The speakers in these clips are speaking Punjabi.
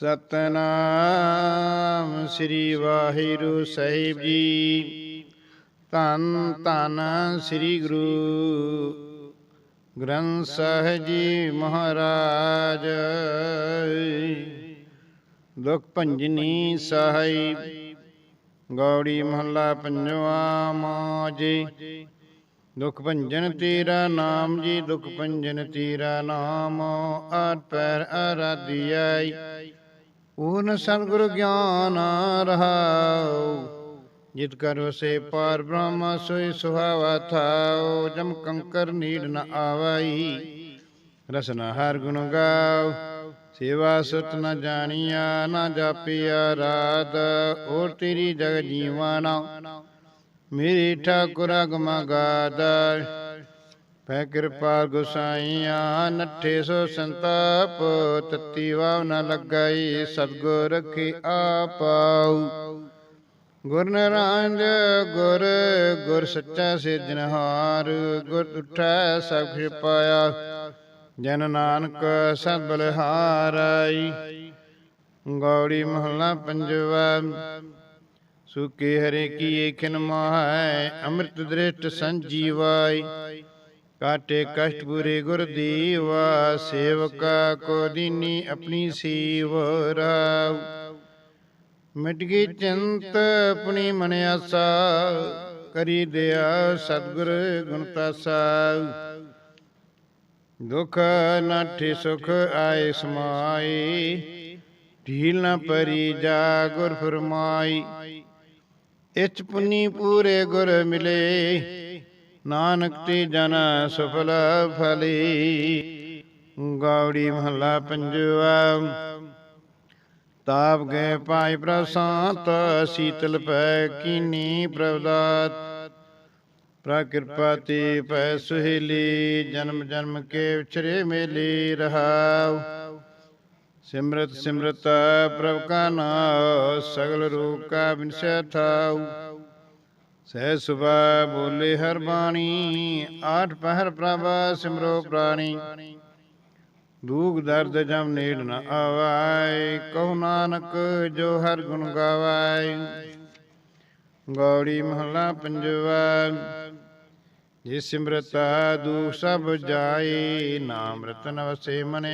ਸਤਨਾਮ ਸ੍ਰੀ ਵਾਹਿਗੁਰੂ ਸਾਹਿਬ ਜੀ। ਧੰਨ ਧੰਨ ਸ੍ਰੀ ਗੁਰੂ ਗ੍ਰੰਥ ਸਾਹਿਬ ਜੀ ਮਹਾਰਾਜ। ਦੁਖ ਭੰਜਨੀ ਸਹਾਈ ਗੌੜੀ ਮਹੱਲਾ ਪੰਜਵਾ ਮਾਜੀ। ਦੁਖ ਭੰਜਨ ਤੇਰਾ ਨਾਮ ਜੀ, ਦੁਖ ਭੰਜਨ ਤੇਰਾ ਨਾਮ। ਆਠ ਪੈਰ ਆਰਾਧਿਆਈ ਪੂਰਨ ਸਤਿਗੁਰ ਗਿਆਨ ਰਹਾਉ। ਜਿਤ ਕਰ ਵਸੇ ਪਾਰ ਬ੍ਰਹਮ ਸੋਈ ਸੁਹਾਵਾ ਥਾਉ। ਜਮ ਕੰਕਰ ਨੀੜ ਨ ਆਵਾਈ। ਰਸਨਾ ਹਰ ਗੁਣ ਗਾਉ। ਸੇਵਾ ਸੁਤ ਨ ਜਾਣੀਆ, ਨ ਜਾਪਿਆ ਰਾਤ। ਔਰ ਤੇਰੀ ਜਗ ਜੀਵਾਨਾ। ਮੇਰੀ ਠਾਕੁਰ ਅਗਮ ਗਾਦਰ ਪੈ ਕਿਰਪਾ ਗੁਸਾਈਆਂ, ਨੱਠੇ ਸੋ ਸੰਤਾਪ, ਤਤੀ ਵਾਵ ਨ ਲੱਗਾਈ, ਸਤਗੁਰ ਰਖੀ ਆਪਾਉ। ਗੁਰ ਨਰਾਂਜ ਗੁਰ ਗੁਰ ਸੱਚਾ ਸਿਰਜਨਹਾਰ ਗੁਰ ਉਠੈ ਸਭ ਕਿਰਪਾਇਆ। ਜਨ ਨਾਨਕ ਸਤ ਬਲਿਹਾਰਾਈ। ਗੌੜੀ ਮਹਲਾ ਪੰਜਵਾ ਸੁਕੇ ਹਰੇ ਕੀ ਖਿਨ ਮਾਹੈ, ਅੰਮ੍ਰਿਤ ਦ੍ਰਿਸ਼ਟ ਸੰਜੀਵਾਈ। ਕਾਟੇ ਕਸ਼ਟ ਪੂਰੇ ਗੁਰ ਦੀਵਾ, ਸੇਵਕਾ ਕੋ ਦੀਨੀ ਆਪਣੀ ਸੀਵ ਰਾਉ ਮਿਟ ਗਈ ਚਿੰਤ ਆਪਣੀ ਮਨ ਆਸਾ, ਕਰੀ ਦਿਆ ਸਤਿਗੁਰ ਗੁਣ ਤਾਸਾ। ਦੁਖ ਨਾਠੇ ਸੁਖ ਆਏ ਸਮਾਈ, ਢੀਲ ਨ ਪਰੀ ਜਾ ਗੁਰ ਫਰਮਾਈ ਇਚ ਪੁਨੀ ਪੂਰੇ ਗੁਰ ਮਿਲੇ ਨਾਨਕ ਤੇ ਜਨ ਸਫਲ ਫਲੀ। ਗੌੜੀ ਮਹੱਲਾ ਪੰਜਵਾ। ਤਾਪ ਗਏ ਪਾਈ ਪ੍ਰਸ਼ਾਂਤ, ਸੀਤਲ ਪੈ ਕੀਨੀ ਪ੍ਰਵਦਾਤ। ਪ੍ਰਕਿਰਪਾ ਤੇ ਪੈ ਸੁਹੇਲੀ, ਜਨਮ ਜਨਮ ਕੇ ਵਿਚਰੇ ਮੇਲੇ ਰਹਾਉ। ਸਿਮਰਤ ਸਿਮਰਤ ਪ੍ਰਭ ਕਾ ਨਾਮ ਸਗਲ ਰੂਪ ਕਾ ਬਿਨਸੈ ਥਾਉ। ਸਹਿ ਸੁਭਾ ਬੋਲੇ ਹਰ ਬਾਣੀ, ਆਠ ਪਹਿਰ ਪ੍ਰਭ ਸਿਮਰੋ ਪ੍ਰਾਣੀ। ਦੂਖ ਦਰਦ ਜਮ ਨੇੜ ਨ ਆਵਾਏ, ਕਹੋ ਨਾਨਕ ਜੋ ਹਰ ਗੁਣ ਗਾਵਾਏ। ਗੌੜੀ ਮਹਲਾ ਪੰਜਵਾ ਜੇ ਸਿਮਰਤਾ ਦੁਖ ਸਭ ਜਾਏ, ਨਾਮ ਰਤਨ ਵਸੇ ਮਨ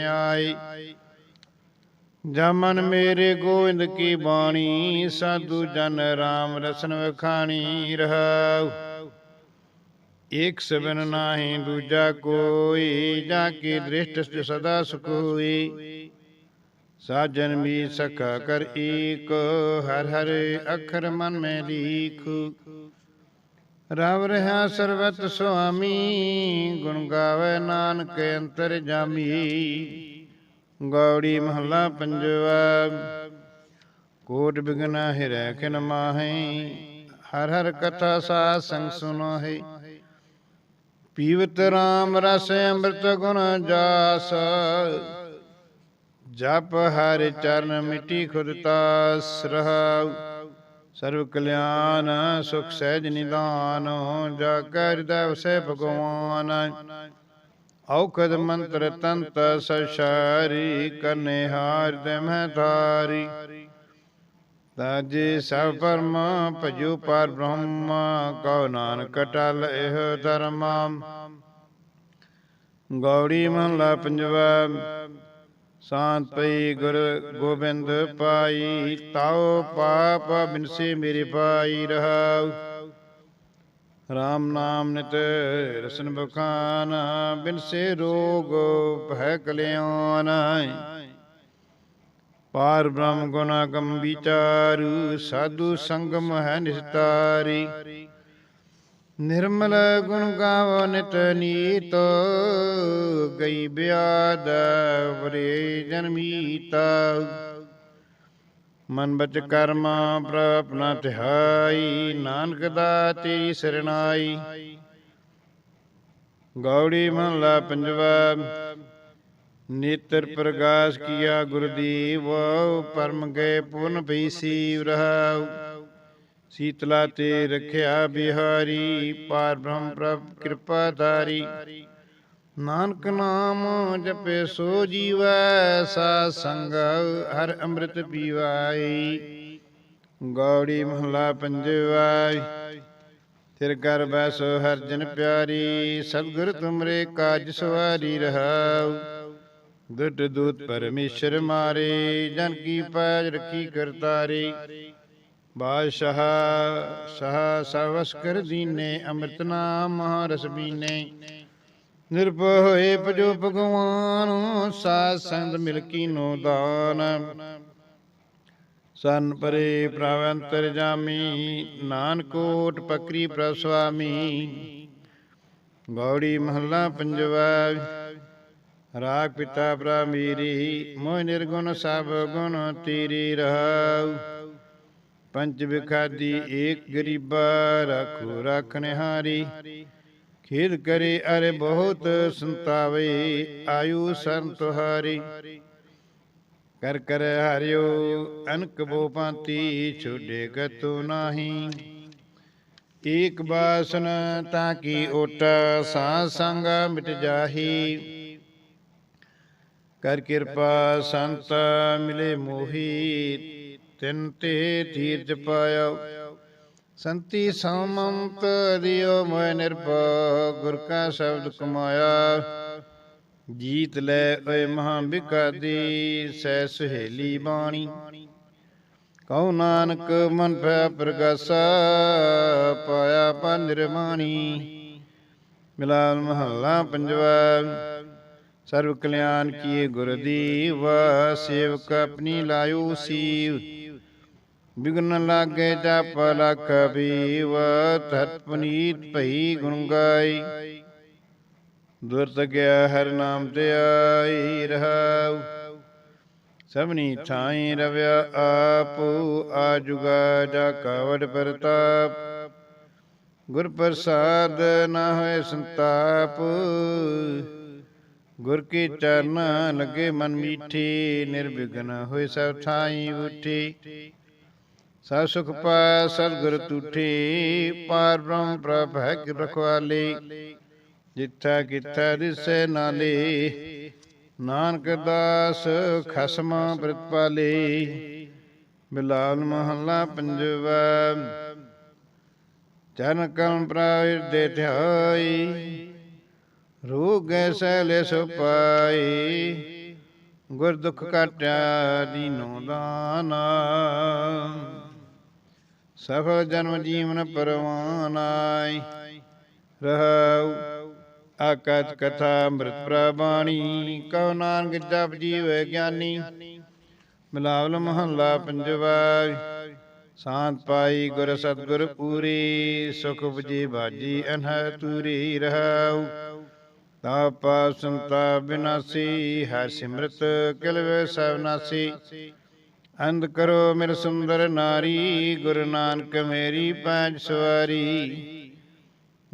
ਜਾ ਮਨ ਮੇਰੇ ਗੋਇੰਦ ਕੀ ਬਾਣੀ, ਸਾਧੂ ਜਨ ਰਾਮ ਰਸਨ ਵਖਾਣੀ ਰਹਾਉ। ਏਕ ਸਬਨ ਨਾਹੀ ਦੂਜਾ ਕੋਈ, ਜਾ ਕੀ ਦ੍ਰਿਸ਼ਟ ਸਦਾ ਸੁਖੋਈ ਸਾਜਨ ਵੀ ਸਖਾ ਕਰ ਏਕ, ਹਰ ਹਰ ਅਖਰ ਮਨ ਮੈਂ ਲੀਖ। ਰਵ ਰਹਾ ਸਰਬਤ ਸੁਆਮੀ, ਗੁਣ ਗਾਵੇ ਨਾਨਕ ਅੰਤਰ ਜਾਮੀ। ਗੌੜੀ ਮਹੱਲਾ ਪੰਜਵਾ। ਕੋਟ ਬਿਗਨਾ ਹਿਰੈ ਖਿਨ ਮਾਹੀ, ਹਰ ਹਰ ਕਥਾ ਸਾ ਸੰਗ ਸੁਨੋ ਹੈ ਪੀਵਤ ਰਾਮ ਰਸ ਅੰਮ੍ਰਿਤ ਗੁਣ ਜਾਸ, ਜਪ ਹਰਿ ਚਰਨ ਮਿਟੀ ਖੁਦ ਤਾਸ ਰਹਾਉ। ਸਰਵ ਕਲਿਆਣ ਸੁਖ ਸਹਿਜ ਨਿਦਾਨ, ਜਾ ਕੈ ਹਿਰਦੈ ਭਗਵਾਨ। ਔਖਦ ਮੰਤਰ ਤੰਤ ਸਸ਼ਾਰੀ ਕਰਨੇ ਹਾਰ ਦੇ ਧਾਰੀ ਤਾਜੇ ਸਭ ਪਰਮ, ਭਜੂ ਪਰ ਬ੍ਰਹਮ, ਕਉ ਨਾਨਕ ਟਲ ਇਹ ਧਰਮ। ਗੌੜੀ ਮਹਲਾ ਪੰਜਵਾ, ਸ਼ਾਂਤ ਪਈ ਗੁਰ ਗੋਬਿੰਦ ਪਾਈ, ਤਾਉ ਪਾਪ ਬਿਨਸੇ ਮੇਰੇ ਪਾਈ ਰਹਾਉ। ਰਾਮ ਨਾਮ ਨਿਤ ਰਸਨ ਬਖਾਨ ਬਿਨਸੇ ਰੋਗ ਭੈ ਕਲਿਆਣ ਪਾਰ ਬ੍ਰਹਮ ਗੁਣ ਗਮ ਵਿਚਾਰੂ, ਸਾਧੂ ਸੰਗਮ ਹੈ ਨਿਸਤਾਰੀ। ਨਿਰਮਲ ਗੁਣ ਗਾਵ ਨਿਤ ਨੀਤ, ਗਈ ਬਿਆਦ ਵਰੇ ਜਨਮੀਤਾ ਮਨ ਬਚ ਕਰਮ ਪ੍ਰਪਨਾ ਤਿਹਾਈ, ਨਾਨਕ ਦਾ ਤੇਰੀ ਸਰਣਾਈ ਗੌੜੀ ਮਹਲਾ ਪੰਜਵਾ, ਨੇਤਰ ਪ੍ਰਗਾਸ ਕੀਆ ਗੁਰਦੀਵ, ਪਰਮ ਗਏ ਪੁਨ ਭਈ ਸੀਵ ਰਹਾਉ। ਸੀਤਲਾ ਤੇ ਰਖਿਆ ਬਿਹਾਰੀ, ਪਾਰ ਬ੍ਰਹਮ ਪ੍ਰਭ ਕਿਰਪਾ ਧਾਰੀ। ਨਾਨਕ ਨਾਮ ਜਪੇ ਸੋ ਜੀਵੈ, ਸਾ ਸੰਗ ਹਰ ਅੰਮ੍ਰਿਤ ਪੀਵਾਈ। ਗੌੜੀ ਮਹਲਾ ਪੰਜਵਾ ਤਿਰ ਕਰ ਬੈਸ ਹਰ ਜਨ ਪਿਆਰੀ, ਸਤਿਗੁਰ ਤੁਮਰੇ ਕਾਜ ਸਵਾਰੀ ਰਹਾਉ। ਗੁੱਟ ਦੂਤ ਪਰਮੇਸ਼ਰ ਮਾਰੇ, ਜਨ ਕੀ ਪੈਜ ਰਖੀ ਕਰਤਾਰੀ ਬਾਦਸ਼ਾਹ, ਸਹਾ ਸਵਸ ਕਰ ਦੀਨੇ, ਅੰਮ੍ਰਿਤ ਨਾਮ ਰਸ ਬੀਨੇ। ਨਿਰਭਉ ਹੋਏ ਭਜੋ ਭਗਵਾਨ, ਸਾਧ ਸੰਗ ਮਿਲ ਕੀਨੋ ਦਾਨ। ਸਨ ਪਰੇ ਪ੍ਰਭ ਅੰਤਰ ਜਾਮੀ, ਨਾਨਕੋਟ ਪਕਰੀ ਪ੍ਰਭ ਗੌੜੀ ਮਹੱਲਾ ਪੰਜਵਾ, ਰਾਗ ਪਿਤਾ ਭਰਾ ਮੇਰੀ, ਮੋਹ ਨਿਰਗੁਣ ਸਭ ਗੁਣ ਤੇਰੀ ਰਹਾਉ। ਪੰਜ ਵਿਖਾਦੀ ਏਕ ਗਰੀਬਾ, ਰੱਖੋ ਰੱਖਨਿਹਾਰੀ ਖੇਦ ਕਰੇ ਅਰੇ ਬਹੁਤ ਸੰਤਾਵੇ ਆਯੂ ਸਰਨ ਤੁਹਾਰੀ ਕਰ ਕਰ ਹਰਿਓ, ਅਨਕ ਬੋ ਪਾਂਤੀ ਛੋਡੇ ਗਤੋ ਨਾਹੀ। ਏਕ ਬਾਸਨ ਤਾਂ ਕੀ ਓਟ ਸਾਧ ਸੰਗ ਮਿਟ ਜਾਹੀ। ਕਰ ਕਿਰਪਾ ਸੰਤ ਮਿਲੇ ਮੋਹੀ, ਤਿੰਨ ਤੇ ਤੀਰਜ ਪਾਇਆ। ਸੰਤੀ ਸਮੰਤ ਦਿਓ ਮੋਇ ਨਿਰਭਉ, ਗੁਰ ਕਾ ਸ਼ਬਦ ਕਮਾਇਆ। ਜੀਤ ਲੈ ਓਏ ਮਹਾ ਬਿਕਾਦੀ, ਸਹਿ ਸੁਹੇਲੀ ਬਾਣੀ। ਕਉ ਨਾਨਕ ਮਨ ਭੈ ਪ੍ਰਗਾਸਾ, ਪਾਇਆ ਪਾ ਨਿਰਮਾਣੀ। ਮਿਲਾਲ ਮਹੱਲਾ ਪੰਜਵਾ, ਸਰਵ ਕਲਿਆਣ ਕੀਏ ਗੁਰ ਦੀਵ, ਸੇਵਕ ਆਪਣੀ ਲਾਇਓ ਸੀਵ। ਬਿਗਨ ਲਾਗੇ ਜਪ ਲਖ ਬੀਵ ਤਤ ਪਨੀਤ ਭਈ ਗੁਣ ਗਾਈ। ਦੁਰਤ ਗਿਆ ਹਰ ਨਾਮ ਤੇ ਆਈ ਰਹਾਉ। ਸਭਨੀ ਥਾਈ ਰਵਿਆ ਆਪੂ, ਆਜੁਗਾ ਜਾ ਕਵੜ ਪ੍ਰਤਾਪ। ਗੁਰ ਪ੍ਰਸਾਦ ਨਾ ਹੋਏ ਸੰਤਾਪ, ਗੁਰ ਕੀ ਚਰਨ ਲੱਗੇ ਮਨ ਮੀਠੀ, ਨਿਰਵਿਘਨ ਹੋਏ ਸਭ ਥਾਈ ਉਠੀ। ਸਭ ਸੁਖ ਪਾ, ਸਤਿਗੁਰ ਤੁਠੀ ਪਾਰ ਬ੍ਰਹਮ ਪ੍ਰਭ ਹੈ ਕਿ ਰਖਵਾਲੀ। ਜਿੱਥਾ ਕਿਥਾ ਦਿਸੈ ਨਾਲੇ, ਨਾਨਕ ਦਾਸ ਖਸਮ ਪ੍ਰਤਪਾਲੇ ਬਿਲਾਲ ਮਹੱਲਾ ਪੰਜਵਾ, ਚਰਨ ਕਲਮ ਪ੍ਰਾਇਰ ਦੇ ਧਿਆਈ ਰੋਗ ਐਸੈ ਲੈ ਸੋ ਪਾਈ। ਗੁਰ ਦੁਖ ਕਾਟਿਆ ਦੀਨੋ ਦਾਨਾ। ਸਫਲ ਜਨਮ ਜੀਵਨ ਪਰਵਾਨਾਈ ਰਹਾਉ ਆਕਾਜ ਕਥਾ ਅੰਮ੍ਰਿਤ ਪ੍ਰਬਾਣੀ ਕਉ ਨਾਨਕ ਜਪ ਜੀਵ ਗਿਆਨੀ। ਮਿਲਾਵਲ ਮਹੱਲਾ ਪੰਜਵਾ ਸ਼ਾਂਤ ਪਾਈ ਗੁਰ ਸਤਗੁਰ ਪੂਰੀ, ਸੁਖ ਬਜੀ ਬਾਜੀ ਅਨਹ ਤੂਰੀ। ਰਹਾਉ ਤਾਪਾ ਸੰਤਾ ਬਿਨਾਸੀ, ਹਰ ਸਿਮਰਤ ਕਿਲਵੇ ਸਭ ਨਾਸੀ। ਅੰਧ ਕਰੋ ਮੇਰ ਸੁੰਦਰ ਨਾਰੀ, ਗੁਰੂ ਨਾਨਕ ਮੇਰੀ ਪੰਜ ਸਵਾਰੀ।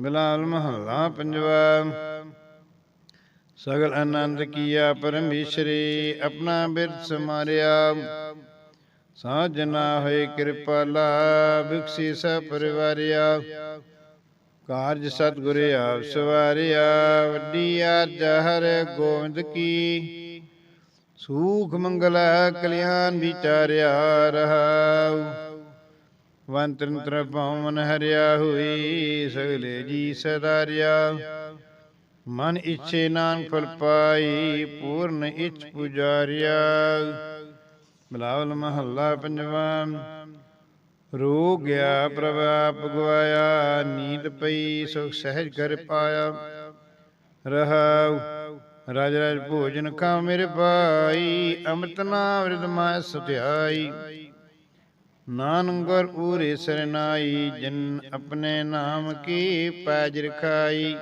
ਬਿਲਾਲ ਮਹੱਲਾ ਪੰਜਵਾ, ਸਗਲ ਆਨੰਦ ਕੀਆ ਪਰਮੇਸ਼ਰੀ, ਆਪਣਾ ਬਿਰਦ ਸਮਾਰਿਆ ਸਾਜਨਾ ਹੋਏ ਕਿਰਪਾਲਾ ਬਿਕਸੀ ਸ ਪਰਿਵਾਰਿਆ। ਕਾਰਜ ਸਤਿਗੁਰ ਆਪ ਸਵਾਰਿਆ, ਵੱਡੀ ਆਜ ਹਰ ਗੋਬਿੰਦ ਕੀ। ਸੂਖ ਮੰਗਲਾ ਕਲਿਆਣ ਵਿਚਾਰਿਆ ਰਹਾਉ। ਵੰਤੰਤਰ ਪਵਨ ਹਰਿਆ ਹੋਈ, ਸਗਲੇ ਜੀ ਸਦਾਰਿਆ ਮਨ ਇੱਛੇ ਨਾਨਕ ਫਲ ਪਾਈ, ਪੂਰਨ ਇੱਛ ਪੁਜਾਰਿਆ। ਬਲਾਵਲ ਮਹੱਲਾ ਪੰਜਵਾ ਰੋ ਗਿਆ ਪ੍ਰਭ ਆਪ ਗਵਾਇਆ, ਨੀਂਦ ਪਈ, ਸੁਖ ਸਹਿਜ ਕਰ ਪਾਇਆ। ਰਹਾਉ। ਰਾਜ ਰਾਜ ਭੋਜਨ ਖਾ ਮੇਰੇ ਭਾਈ, ਅੰਮ੍ਰਿਤ ਨਾਮ ਰਿਦ ਮੈਂ ਸੁਧਿਆਈ ਨਾਨਕ ਗੁਰ ਪੂਰੇ ਸਰਨਾਈ ਜਿਨ ਆਪਣੇ ਨਾਮ ਕੀ ਪੈਜ ਰਖਾਈ।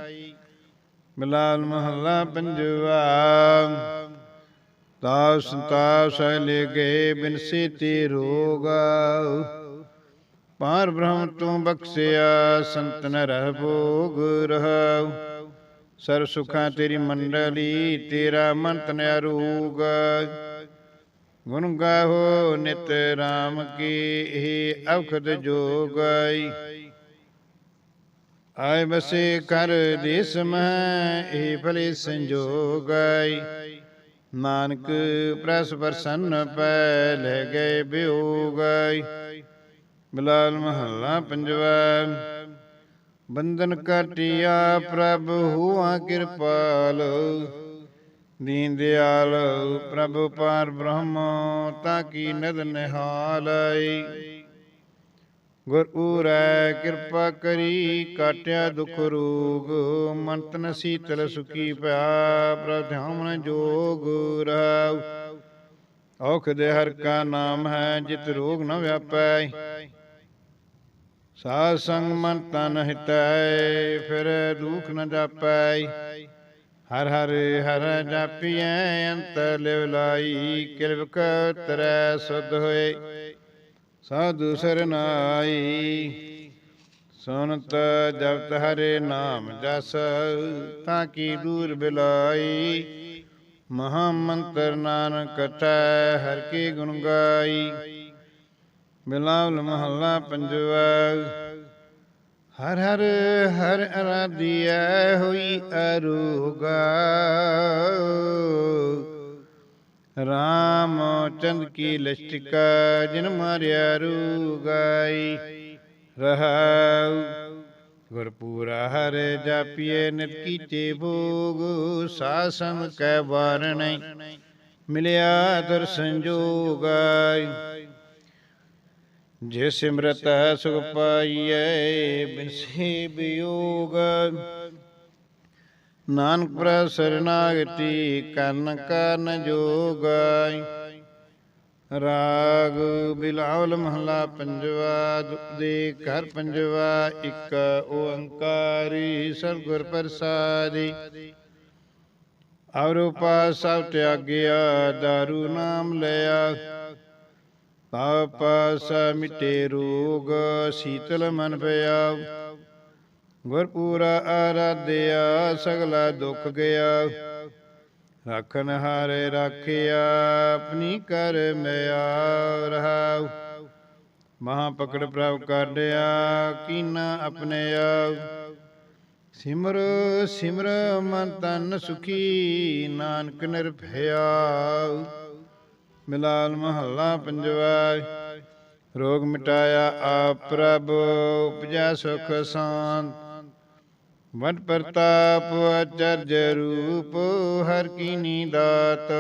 ਮਿਲਾਲ ਮਹੱਲਾ ਪੰਜਵਾ। ਤਾਪ ਸੰਤਾਪ ਲੈ ਗਏ ਬਿਨਸੀ ਤੇ ਰੋਗ। ਪਾਰ ਬ੍ਰਹਮ ਤੂੰ ਬਖਸ਼ਿਆ ਸੰਤਨ ਰਹਿ ਭੋਗ ਰਹਾਉ। ਸਰ ਸੁਖਾਂ ਤੇਰੀ ਮੰਡਲੀ, ਤੇਰਾ ਮੰਤਨ ਅਰੂਗ ਗੁਣ ਗਾਹੋ ਨਿਤ ਰਾਮ ਕੀ ਇਹ ਅਵਖਦ ਜੋਗਾਈ ਆਏ ਬਸੇ ਕਰ ਦੇਸ ਮਹਿ, ਇਹ ਭਲੇ ਸੰਜੋਗਾਈ ਨਾਨਕ ਪ੍ਰਸ ਪ੍ਰਸੰਨ ਪੈ, ਲੈ ਗਏ ਬਿਯੋਗਾਈ ਬਿਲਾਲ ਮਹੱਲਾ ਪੰਜਵਾ। ਬੰਧਨ ਕਾਟਿਆ ਪ੍ਰਭ ਹੁਆ ਕਿਰਪਾਲ। ਦੀਨ ਦਿਆਲ ਪ੍ਰਭ ਪਾਰ ਬ੍ਰਹਮ ਤਾਂ ਕੀ ਨਦ ਨਿਹਾਲਈ ਗੁਰ ਉਰੈ ਕਿਰਪਾ ਕਰੀ ਕਾਟਿਆ ਦੁਖ ਰੋਗ। ਮਨ ਤਨ ਸੀਤਲ ਸੁਖੀ ਪਿਆ। ਪ੍ਰਧਾਮਨ ਜੋਗ ਰਹਾਉ। ਔਖ ਦੇ ਹਰ ਕਾ ਨਾਮ ਹੈ ਜਿਤ ਰੋਗ ਨ ਵਿਆਪੈ। ਸਾਧ ਸੰਗ ਮਨ ਤਨ ਹਿਤੈ, ਫਿਰ ਦੁਖ ਨ ਜਾਪੈ। ਹਰ ਹਰ ਹਰ ਜਾਪੀਐ, ਅੰਤ ਲਿਵ ਲਾਈ ਕਿਰਵ ਤਰੈ ਸੁਧ ਹੋਏ। ਸਾਧੂ ਸਰਨਾਈ ਸੁਨਤ ਜਪਤ ਹਰੇ ਨਾਮ ਜਸ, ਤਾਂ ਕੀ ਦੂਰ ਬਿਲਾਈ। ਮਹਾ ਮੰਤਰ ਨਾਨਕ ਕਟੈ ਹਰ ਕੀ ਗੁਣ ਗਾਈ। ਬਿਲਾਵਲ ਮਹੱਲਾ ਪੰਜਵਾ। ਹਰ ਹਰ ਹਰ ਅਰਾਧਿਐ ਹੋਈ ਅਰੂਗਾ। ਰਾਮ ਚੰਦ ਕੀ ਲਿਸ਼ਟਿਕਾ ਜਿਨ ਮਾਰਿਆ ਰੂਗਾਈ। ਰਹਾਉ, ਗੁਰਪੂਰਾ ਹਰ ਜਾਪੀਏ ਨਿਤ ਕੀਤੇ ਭੋਗ। ਸਾਸਨ ਕੈ ਵਾਰਣੈ, ਮਿਲਿਆ ਦਰ ਸੰਜੋਗਾਈ ਜੇ ਸਿਮਰਤ ਸੁਖ ਪਾਈਐ, ਬਿਨਸੇ ਬਿਯੋਗ। ਨਾਨਕ ਪ੍ਰ ਸਰਨਾਗਤੀ, ਕਰਨ ਕਰਨ ਜੋਗਾਈ। ਰਾਗ ਬਿਲਾਵਲ ਮਹਲਾ ਪੰਜਵਾ ਦੇ ਘਰ ਪੰਜਵਾ, ਇੱਕ ਓੰਕਾਰੀ ਸਤਿਗੁਰ ਪ੍ਰਸਾਦੀ। ਔਰ ਸਭ ਤਿਆਗਿਆ, ਦਾਰੂ ਨਾਮ ਲਿਆ। ਪਾਪਸ ਮਿਟੇ ਰੋਗ, ਸੀਤਲ ਮਨ ਪਿਆ। ਗੁਰਪੂਰਾ ਆਰਾਧਿਆ, ਸਗਲਾ ਦੁੱਖ ਗਿਆ। ਰੱਖਨ ਹਾਰੇ ਰਾਖਿਆ, ਆਪਣੀ ਕਰ ਮਿਆ ਰਹਾਉ ਮਹਾ ਪਕੜ ਪ੍ਰਭ ਕਾਢਿਆ, ਕੀਨਾ ਆਪਣੇ ਆਪ ਸਿਮਰ ਸਿਮਰ ਮਨ ਤਨ ਸੁਖੀ, ਨਾਨਕ ਨਿਰਭਇਆ ਮਿਲਾਲ ਮਹੱਲਾ ਪੰਜਵਾ ਰੋਗ ਮਿਟਾਇਆ ਆਪ ਪ੍ਰਭ, ਉਪਜਾ ਸੁਖ ਸ਼ਾਂਤ। ਵਡ ਪ੍ਰਤਾਪ ਅਚਰਜ ਰੂਪ, ਹਰ ਕੀਨੀ ਦਾਤ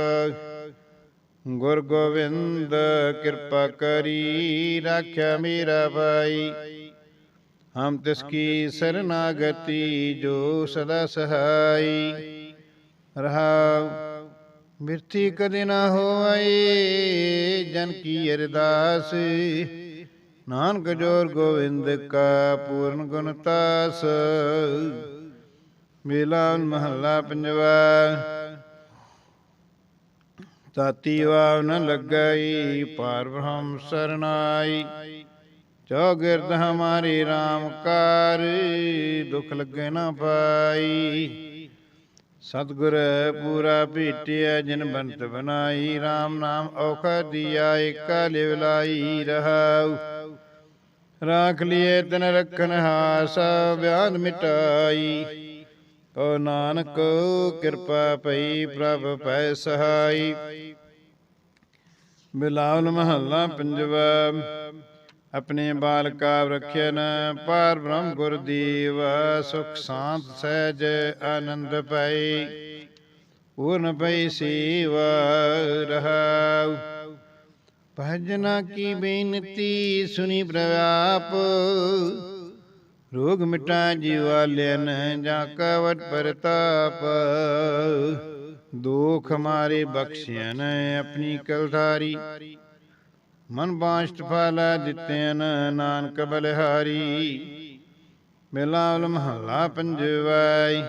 ਗੁਰ ਗੋਬਿੰਦ ਕਿਰਪਾ ਕਰੀ, ਰਾਖਿਆ ਮੇਰਾ ਭਾਈ। ਹਮ ਤਿਸ ਕੀ ਸਰਨਾਗਤੀ ਜੋ ਸਦਾ ਸਹਾਈ। ਰਹਾਉ ਮਿਰਤੀ ਕਦੇ ਨਾ ਹੋਏ ਜਨ ਕੀ ਅਰਦਾਸ। ਨਾਨਕ ਜੋਰ ਗੋਵਿੰਦ ਕਾ ਪੂਰਨ ਗੁਣ ਤਾਸ। ਮਿਲਾਨ ਮਹੱਲਾ ਪੰਜਵਾ। ਤਾਤੀ ਵਾਵ ਨ ਲੱਗਈ ਪਾਰ ਬ੍ਰਹਮ ਸਰਨਾਈ। ਚੌਗਿਰਦ ਹਮਾਰੀ RAM ਕਾਰ, ਦੁਖ ਲੱਗੇ ਨਾ ਪਾਈ। ਸਤਗੁਰ ਪੂਰਾ ਭੇਟਿਆ, ਜਿਨ ਬੰਤ ਬਨਾਈ RAM ਨਾਮ ਔਖਾ ਦੀਆ, ਏਕਾ ਲਿਵ ਲਾਈ ਰਹਾਉ। ਰਾਖ ਲਿਏ ਤਨ ਰਖਨ ਹਾਸ ਵਿਆਦ ਮਿਟਾਈ। ਓ ਨਾਨਕ ਕਿਰਪਾ ਪਈ ਪ੍ਰਭ ਪੈ ਸਹਾਈ। ਬਿਲਾਵਲ ਮਹੱਲਾ ਪੰਜਵਾ। ਆਪਣੇ ਬਾਲਕਾ ਰਖਿਆ ਪਰ ਬ੍ਰਹਮ ਗੁਰ ਦੀਵ, ਸੁਖ ਸ਼ਾਂਤ ਸਹਿਜ ਆਨੰਦ ਪਈ। ਪੂਰਨ ਪਈ ਸੇਵ ਰਹਾਉ। ਭਜਨਾ ਕੀ ਬੇਨਤੀ ਸੁਨੀ ਪ੍ਰਵਾਪ ਰੋਗ ਮਿਟਾ ਜੀਵਾ ਜਾ ਕਵਟ ਪ੍ਰਤਾਪ। ਦੁਖ ਮਾਰੇ ਬਖਸ਼ਿਆਨ ਆਪਣੀ ਕਲਧਾਰੀ। ਮਨ ਬਾਸ਼ਟ ਫਲ ਦਿੱਤੇਨ ਨਾਨਕ ਬਲਿਹਾਰੀ। ਮਿਲਾਵਲ ਮਹੱਲਾ ਪੰਜਵਾਈ।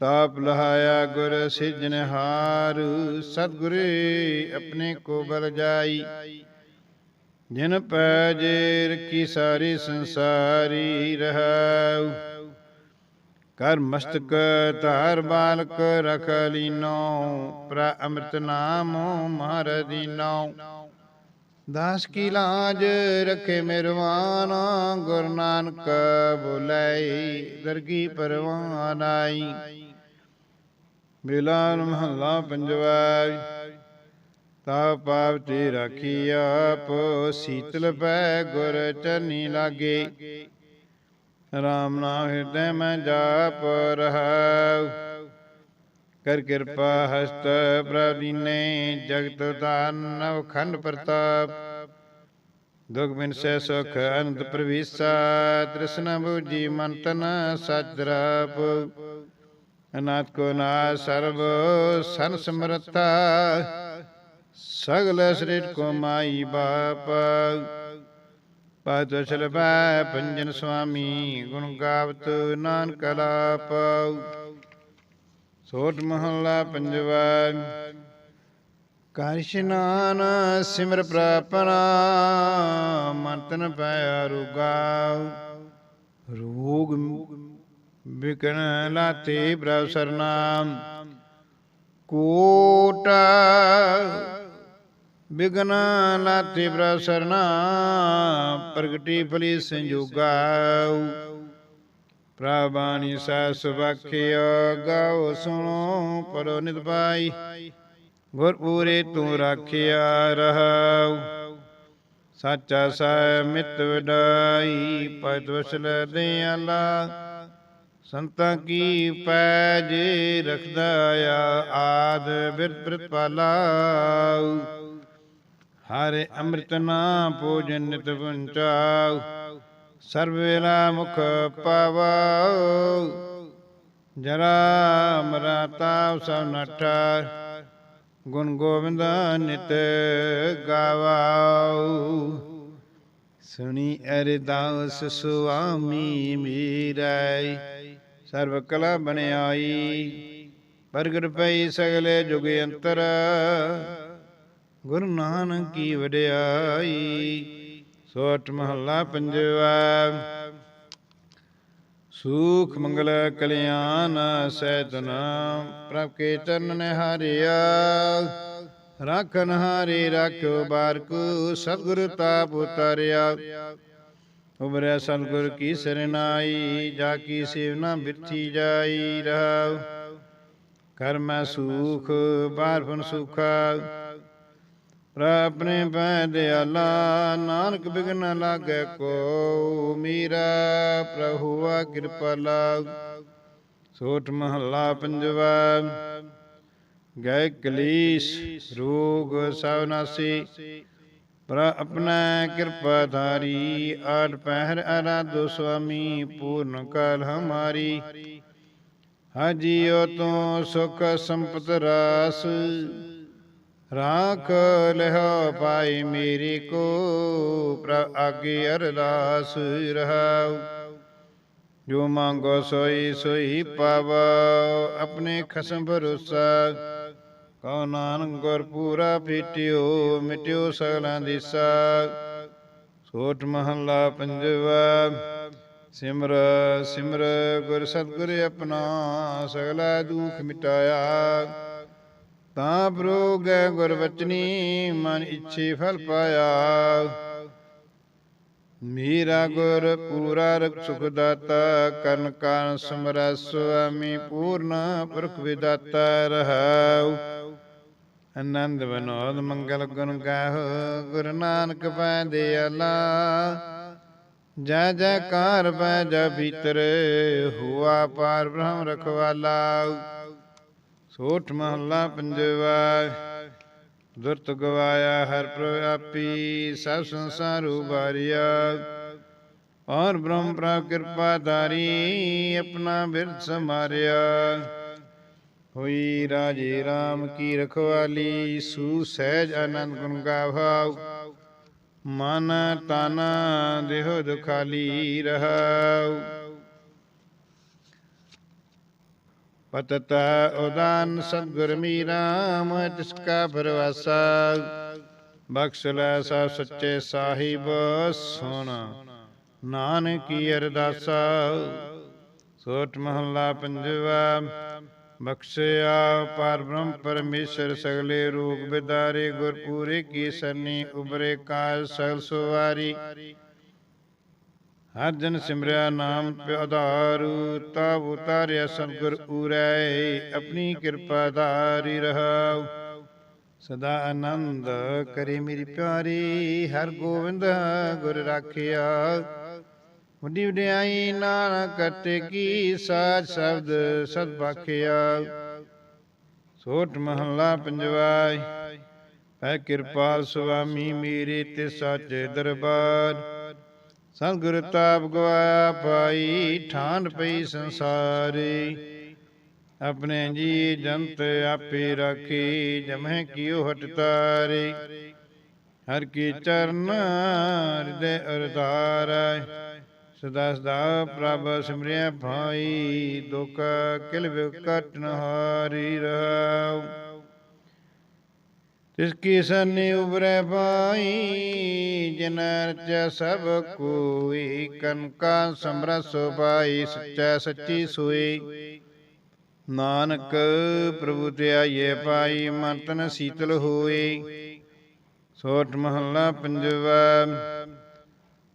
ਤਾਪ ਲਹਾਇਆ ਗੁਰ ਸਿਜਨਹਾਰ ਸਤਗੁਰ ਆਪਣੇ ਕੋ ਬਲ ਜਾਈ। ਜਿਨ ਪੈ ਜੇ ਰਖੀ ਸਾਰੀ ਸੰਸਾਰੀ ਰਹਾਉ। ਕਰ ਮਸਤਕ ਧਾਰ ਬਾਲਕ ਰਖ ਲੀਨੋ। ਪ੍ਰ ਅੰਮ੍ਰਿਤ ਨਾਮ ਮਹਾਰ ਦੀਨੋ ਦਾਸ ਕੀ ਲਾਜ ਰਖੇ ਮਿਰਵਾਨ, ਗੁਰ ਨਾਨਕ ਬੁਲਾਈ, ਦਰਗੀ ਪਰਵਾਨ ਆਈ। ਬਿਲਾਲ ਮਹੱਲਾ ਪੰਜਵਾ ਤਾ ਪਾਪ ਤੇ ਰਾਖੀ ਆਪ, ਸੀਤਲ ਪੈ ਗੁਰ ਚਰਨੀ ਲਾਗੇ। ਰਾਮ ਨਾਮ ਹਿਰਦੈ ਮੈਂ ਜਾਪ ਰਹਾਉ। ਕਰ ਕਿਰਪਾ ਹਸਤ ਪ੍ਰਭ ਦੀਨੇ ਜਗਤ ਦਾਨਵ ਖੰਡ ਪ੍ਰਤਾਪ। ਦੁਖ ਬਿਨ ਸੈ ਸੁਖ ਅਨੰਦ ਪ੍ਰਵੀਸਾ ਤ੍ਰਿਸ਼ਨਾ ਬੁਝੀ ਮਨ ਤਨ ਸਜਰਾਪ ਅਨਾਥ ਕੋ ਨਾ ਸਰਬ ਸਨ ਸਮਰਤਾ ਸਗਲ ਸ੍ਰਿਤ ਕੋ ਮਾਈ ਬਾਪ। ਪਾਤ ਚਲਬੈ ਪੰਜਨ ਸੁਆਮੀ, ਗੁਣ ਗਾਵਤ ਨਾਨਕ ਲਾਪ ਸੋਟ ਮਹੱਲਾ ਪੰਜਵਾ। ਕਰ ਇਸ਼ਨਾਨ ਸਿਮਰ ਪ੍ਰਾਪਨਾ, ਮੰਤਨ ਪਾਇਆ ਰੁਗਾ ਰੋਗ ਬਿਕਨ ਲਾਤੇ ਪ੍ਰਭ ਸਰਨਾਮ। ਕੋਟ ਬਿਗਨ ਲਾਤੇ ਪ੍ਰਭ ਸਰਨਾ ਪ੍ਰਗਟੀ ਫਲੀ ਸੰਜੋਗਾ। ਪ੍ਰਭਾਨੀ ਸਾ ਸੁਭਖਿਆ ਗਾਓ ਸੁਣੋ ਪਰੋ ਨਿਤ ਪਾਈ ਗੁਰ ਪੂਰੇ ਤੂੰ ਰਾਖਿਆ ਰਹਾਉ। ਸਾਚਾ ਸਾ ਮਿਤ ਵਡਾਈ ਪਤ ਵਸਲ ਦੇ ਦਿਆਲਾ। ਸੰਤਾਂ ਕੀ ਪੈਜ ਰਖਦਾ ਆ, ਆਦ ਬਿਰਤ ਬਿਰਤ ਪਾਲਾਉ। ਹਰੇ ਅੰਮ੍ਰਿਤ ਨਾ ਭੋਜਨ ਨਿਤ ਵੰਚਾਉ। ਸਰਬ ਵੇਲਾ ਮੁਖ ਪਾਵਾਉ ਜਰਾ ਮਰਾਤਾ ਸਭ ਨਠਾ। ਗੁਣ ਗੋਬਿੰਦ ਨਿਤ ਗਾਵਾਉ। ਸੁਣੀ ਅਰਦਾਸ ਸੁਆਮੀ ਮੀਰਾਈ ਸਰਬ ਕਲਾ ਬਣਾਈ ਪ੍ਰਗਟ ਪਈ ਸਗਲੇ ਜੁਗ ਅੰਤਰ। ਗੁਰੂ ਨਾਨਕ ਕੀ ਵਡਿਆਈ। ਸੋਟ ਮਹੱਲਾ ਪੰਜਵਾ। ਸੁਖ ਮੰਗਲ ਕਲਿਆਣ ਸੈਤਨ ਪ੍ਰਭ ਕੇ ਚਰਨ ਨਿਹਾਰਿਆ। ਰਾਖਨ ਹਾਰੇ ਰਾਖਿਓ ਬਾਰਕੂ, ਸਤਿਗੁਰ ਤਾਪ ਉਤਾਰਿਆ। ਉਬਰਿਆ ਸਤਿਗੁਰ ਕੀ ਸਰਨਾਈ ਜਾ ਕੀ ਸੇਵਨਾ ਬਿਰਥੀ ਜਾਈ ਰਹਾਉ ਕਰ ਮੈਂ ਸੁਖ ਬਾਰਪਨ ਸੁਖਾ। ਆਪਣੇ ਪੈ ਦਿਆਲਾ ਨਾਨਕ ਬਿਗਨ ਲਾਗੇ ਕੋ ਮੀਰਾ ਪ੍ਰਭੂਆ ਕਿਰਪਾਲਾ ਸੋਟ ਮਹੱਲਾ ਪੰਜਵਾ, ਗਏ ਕਲੀਸ਼, ਰੋਗ ਸਭ ਨਾਸੀ ਪਰ ਆਪਣਾ ਕਿਰਪਾ ਧਾਰੀ ਆਠ ਪਹਿਰ ਅਰਾਧੋ ਸੁਆਮੀ, ਪੂਰਨ ਕਾਲ ਹਮਾਰੀ। ਹਾਜੀਓ ਤੋਂ ਸੁਖ ਸੰਪਤ ਰਾਸ। ਰਾਖ ਲਿਓ ਪਾਈ ਮੇਰੀ ਕੋ, ਪ੍ਰਭ ਆਗੇ ਅਰਦਾਸ ਰਹਾਉ। ਜੋ ਮੰਗੋ ਸੋਈ ਸੋਈ ਪਾਵੋ, ਆਪਣੇ ਖਸਮ ਭਰੋਸਾ। ਕਉ ਨਾਨਕ ਗੁਰ ਪੂਰਾ ਫਿਟਿਓ ਮਿਟਿਓ ਸਗਲਾਂ ਦਿਸਾ ਸੋਟ ਮਹੱਲਾ ਪੰਜਵਾ, ਸਿਮਰ ਸਿਮਰ ਗੁਰ ਸਤਿਗੁਰ ਆਪਣਾ ਸਗਲਾ ਦੁਖ ਮਿਟਾਇਆ। ਤਾਂ ਪ੍ਰੋਗ ਗੁਰ ਵਚਨੀ ਮਨ ਇੱਛੇ ਫਲ ਪਾਇਆ। ਮੀਰਾ ਗੁਰ ਪੂਰਾ ਰਖ ਸੁਖ ਦਾਤਾ, ਕਰਨ ਕਾਨ ਸਮਰਸ ਸੁਆਮੀ ਪੂਰਨ ਪੁਰਖ ਵਿਦਾਤਾ ਰਹਾਉ। ਆਨੰਦ ਬਨੋਦ ਮੰਗਲ ਗੁਣ ਗਾਹੋ, ਗੁਰੂ ਨਾਨਕ ਪੈ ਦਿਆਲਾ। ਜੈ ਜੈ ਕਾਰ ਪੈ ਜਾ ਭੀਤਰ, ਹੁਆ ਪਾਰ ਬ੍ਰਹਮ ਰਖਵਾਲਾ। ਸੋਠ ਮਹੱਲਾ ਪੰਜਵਾ ਦੁਰਤ ਗਵਾਇਆ ਹਰ ਪ੍ਰਵਿਆਪੀ ਸਭ ਸੰਸਾਰ ਉਬਾਰਿਆ ਔਰ ਬ੍ਰਹਮ ਪ੍ਰਭ ਕਿਰਪਾ ਧਾਰੀ, ਆਪਣਾ ਬਿਰਧ ਸਮਾਰਿਆ ਹੋਈ ਰਾਜੇ RAM ਕੀ ਰਖਵਾਲੀ ਸੂ ਸਹਿਜ ਆਨੰਦ ਗੁਣ ਗਾਵਾਉ। ਮਨ ਤਨ ਦੇਹ ਦੁਖਾਲੀ ਰਹਾਉ। ਪਤਤ ਉਦਾਨ ਸਤਗੁਰ ਮੀਰਾ ਤਿਸ ਕਾ ਭਰਵਾਸਾ। ਬਖਸ਼ ਲੈ ਸਭ ਸੱਚੇ ਸਾਹਿਬ, ਸੁਣ। ਨਾਨਕੀ ਅਰਦਾਸਾ। ਸੋਟ ਮਹੱਲਾ ਪੰਜਵਾ, ਬਖਸ਼ਿਆ ਪਰ ਬ੍ਰਹਮ ਪਰਮੇਸ਼ਰ ਸਗਲੇ ਰੂਪ ਬਿਦਾਰੇ ਗੁਰ ਕੀ ਸਰਨੀ ਉਬਰੇ ਕਾਜ ਸਗਲ ਸੁਵਾਰੀ। ਹਰ ਜਨ ਸਿਮਰਿਆ ਨਾਮ ਪਿ ਆਧਾਰੂ ਤਬ ਉਤਾਰਿਆ ਸਤਿਗੁਰ ਉਰੈ ਆਪਣੀ ਕਿਰਪਾ ਧਾਰੀ ਰਹਾਉ। ਸਦਾ ਆਨੰਦ ਕਰੇ ਮੇਰੀ ਪਿਆਰੀ, ਹਰ ਗੋਬਿੰਦ ਗੁਰ ਰਾਖਿਆ। ਵੱਡੀ ਵਡਿਆਈ ਨਾਨਕ ਕਰਤੇ ਕੀ ਸਾਚ ਸ਼ਬਦ ਸਦ ਬਾਖਿਆ ਸੋਟ ਮਹੱਲਾ ਪੰਜਵਾ ਹੈ ਕਿਰਪਾਲ ਸੁਆਮੀ ਮੇਰੇ ਤੇ ਸੱਚ ਦਰਬਾਰ। ਸਤਿਗੁਰ ਤਾਪ ਗਵਾਇਆ ਪਾਈ, ਠਾਨ ਪਈ ਸੰਸਾਰੀ। ਆਪਣੇ ਜੀ ਜੰਤ ਆਪੇ ਰਾਖੀ, ਜਮਹਿ ਕਿਉ ਹਟ ਤਾਰੇ। ਹਰ ਕੀ ਚਰਨ ਹਿਰਦੇ ਅਰਦਾਰੈ ਸਦਾ ਸਦਾ ਪ੍ਰਭ ਸਿਮਰਿਆ ਭਾਈ, ਦੁਖ ਕਿਲ ਵਿਕਟ ਨਹਾਰੀ ਹਾਰੀ ਰਹਾਉ। ਤਿਸ ਕੀ ਸਨੇ ਉਬਰੈ ਪਾਈ ਜਿਨ ਰਚਿਆ ਸਭ ਕੋਈ, ਕਨਕਾ ਸਮਰਸ ਪਾਈ ਸੱਚਾ ਸੱਚੀ ਸੋਈ। ਨਾਨਕ ਪ੍ਰਭੂ ਤੇ ਪਾਈ ਮਨ ਤਨ ਸੀਤਲ ਹੋਏ ਸੋਠ ਮਹੱਲਾ ਪੰਜਵਾ,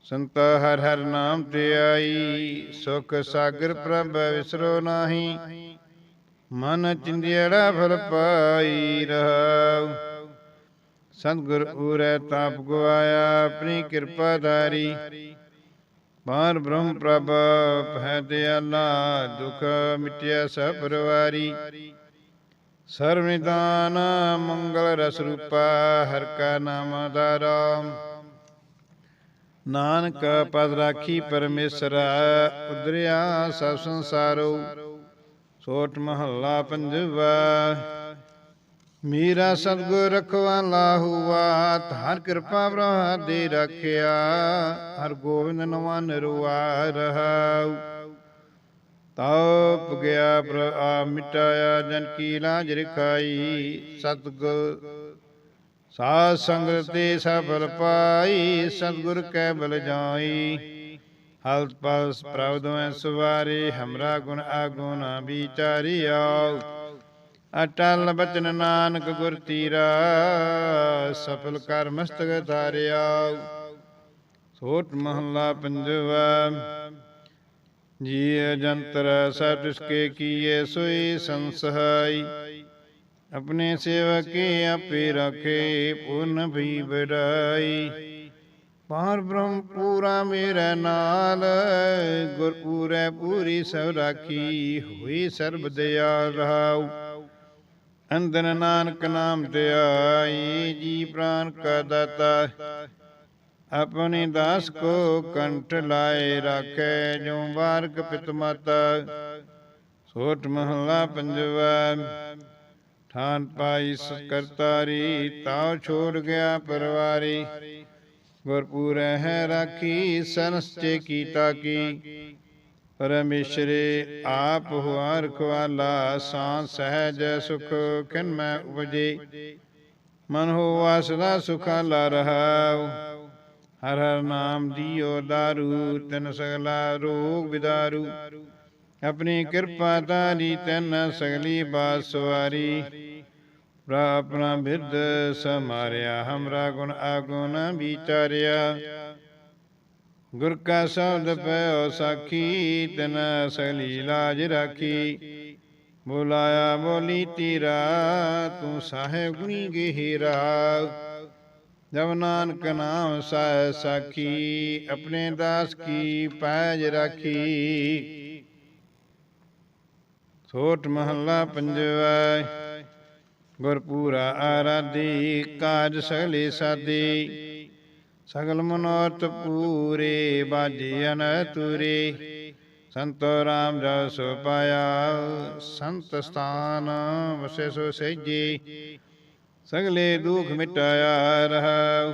ਸੰਤ ਹਰ ਹਰ ਨਾਮ ਤੇ ਆਈ ਸੁਖ ਸਾਗਰ ਪ੍ਰਭ ਵਿਸਰੋ ਨਾਹੀ। ਮਨ ਚਿੰਦਿਆੜਾ ਫਲ ਪਾਈ ਰਹਾਉ। ਸਤਿਗੁਰ ਉਰੈ ਤਾਪ ਗਵਾਇਆ ਆਪਣੀ ਕਿਰਪਾ ਧਾਰੀ। ਪਾਰ ਬ੍ਰਹਮ ਪ੍ਰਭ ਭੈ ਦਿਆਲਾ ਦੁਖ ਮਿਟਿਆ ਸਭ ਪਰਵਾਰੀ। ਸਰਵ ਨਿਦਾਨ ਮੰਗਲ ਰਸ ਰੂਪਾ ਹਰ ਕਾ ਨਾਮ ਆਧਾਰਾ ਨਾਨਕ ਪਦ ਰਾਖੀ ਪਰਮੇਸ਼ਰ ਉਦਰਿਆ ਸਭ ਸੰਸਾਰੋ। ਸੋਟ ਮਹੱਲਾ ਪੰਜਵਾ ਮੇਰਾ ਸਤਿਗੁਰ ਰਖਵਾਲਾ ਹੁਆ ਹਰ ਕਿਰਪਾ ਬ੍ਰਹ ਦੇ ਰੱਖਿਆ, ਹਰ ਗੋਬਿੰਦ ਨਵਾਂ ਨਿਰਵਾ ਰਹਾਉ। ਤਾਪ ਗਿਆ ਪ੍ਰ ਆ ਮਿਟਾਇਆ ਜਨ ਕੀ ਲਾਜ ਰਖਾਈ, ਸਤਿਗੁਰ ਸਾਧ ਸੰਗਤ ਤੇ ਸਫਲ ਪਾਈ, ਸਤਿਗੁਰ ਕੈ ਬਲ ਜਾਈ। ਹਲਤ ਪਲਸ ਪ੍ਰਵਦਮੈ ਸੁਵਾਰੇ, ਹਮਰਾ ਗੁਣ ਆਗੁਣ ਵਿਚਾਰਿਆ ਅਟਲ ਬਚਨ ਨਾਨਕ ਗੁਰ ਤੀਰਾ, ਸਫਲ ਕਰ ਮਸਤਕ ਧਾਰਿਆ। ਸੋਟ ਮਹੱਲਾ ਪੰਜਵਾ ਜੀ ਜੰਤਰ ਸਭ ਕੇ ਕੀਏ ਸੋਈ ਸੰਸਹਾਈ। ਆਪਣੇ ਸੇਵਕੇ ਆਪੇ ਰਖੇ, ਪੁਨ ਵੀ ਬੜਾਈ ਪਾਰ ਬ੍ਰਹਮ ਪੂਰਾ ਮੇਰੇ ਨਾਲ, ਗੁਰ ਪੂਰੇ ਪੂਰੀ ਸਭ ਰਾਖੀ, ਹੋਈ ਸਰਬ ਦਿਆਲ ਰਹਾਉ। ਅੰਦਨ ਨਾਨਕ ਨਾਮ ਤੇ ਆਈ ਜੀ ਪ੍ਰਾਨ ਕਾ ਦਾਤਾ ਆਪਣੇ ਦਾਸ ਕੋ ਕੰਠ ਲਾਏ ਰਾਖੇ ਜੋ ਬਾਰਕ ਪਿਤ ਮਾਤਾ। ਸੋਟ ਮਹੱਲਾ ਪੰਜਵਾ, ਠਾਨ ਪਾਈ ਕਰਤਾਰੀ ਤਾਉ ਛੋੜ ਗਿਆ ਪਰਵਾਰੀ। ਗੁਰਪੂਰ ਹੈ ਰਾਖੀ ਸੰਸਚੇ ਕੀਤਾ ਕੀ। ਪਰਮੇਸ਼ਰੇ ਆਪ ਹੁਆ ਰਖਵਾਲਾ ਸਾਂ ਸਹਿਜ ਸੁਖ ਕਿਨ ਮੈਂ ਉਪਜੇ। ਮਨ ਹੋਆ ਸਦਾ ਸੁਖਾਲਾ ਰਹਾਉ। ਹਰ ਹਰ ਨਾਮ ਦੀਓ ਦਾਰੂ, ਤਨ ਸਗਲਾ ਰੋਗ ਵਿਦਾਰੂ। ਆਪਣੀ ਕਿਰਪਾ ਤਾਰੀ ਤਨ ਸਗਲੀ ਬਾਤ ਸਵਾਰੀ ਆਪਣਾ ਬਿਰਧ ਸਮਾਰਿਆ, ਹਮਰਾ ਗੁਣ ਆਗੁਣ ਵਿਚਾਰਿਆ। ਗੁਰ ਕਾ ਸ਼ਬਦ ਪਇਓ ਸਾਖੀ, ਤਨ ਸਗਲੀ ਲਾਜ ਰਾਖੀ। ਬੁਲਾਇਆ ਬੋਲੀ ਤੀਰਾ, ਤੂੰ ਸਾਹਿਬ ਗੁਣੀ ਗਹਿਰਾ। ਜਬ ਨਾਨਕ ਨਾਮ ਸਹਿ ਸਾਖੀ, ਆਪਣੇ ਦਾਸ ਕੀ ਪੈਜ ਰਾਖੀ। ਛੋਟ ਮਹੱਲਾ ਪੰਜਵਾ, ਗੁਰਪੂਰਾ ਆਰਾਧੀ, ਕਾਜ ਸਗਲੇ ਸਾਦੀ ਸਗਲ ਮਨੋਰਥ ਪੂਰੇ ਬਾਜੀ ਅਨ ਤੁਰੇ। ਸੰਤ ਰਾਮ ਜਸ ਪਾਇਆ ਸੰਤ ਸਥਾਨ ਵਸੇ ਸੋ ਸਹਿਜੇ ਸਗਲੇ ਦੁਖ ਮਿਟਾਇਆ ਰਹਾਉ।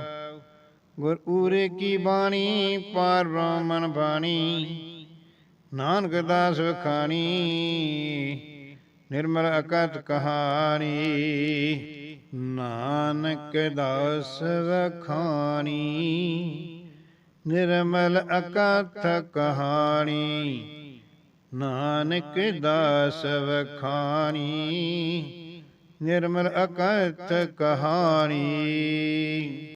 ਗੁਰ ਊਰੇ ਕੀ ਬਾਣੀ, ਪਾਰ ਬ੍ਰਹਮਨ ਬਾਣੀ। ਨਾਨਕ ਦਾਸ ਵਖਾਣੀ, ਨਿਰਮਲ ਅਕਤ ਕਹਾਣੀ। ਨਾਨਕ ਦਾਸ ਵਖਾਣੀ ਨਿਰਮਲ ਅਕਥ ਕਹਾਣੀ ਨਾਨਕ ਦਾਸ ਵਖਾਣੀ ਨਿਰਮਲ ਅਕਥ ਕਹਾਣੀ।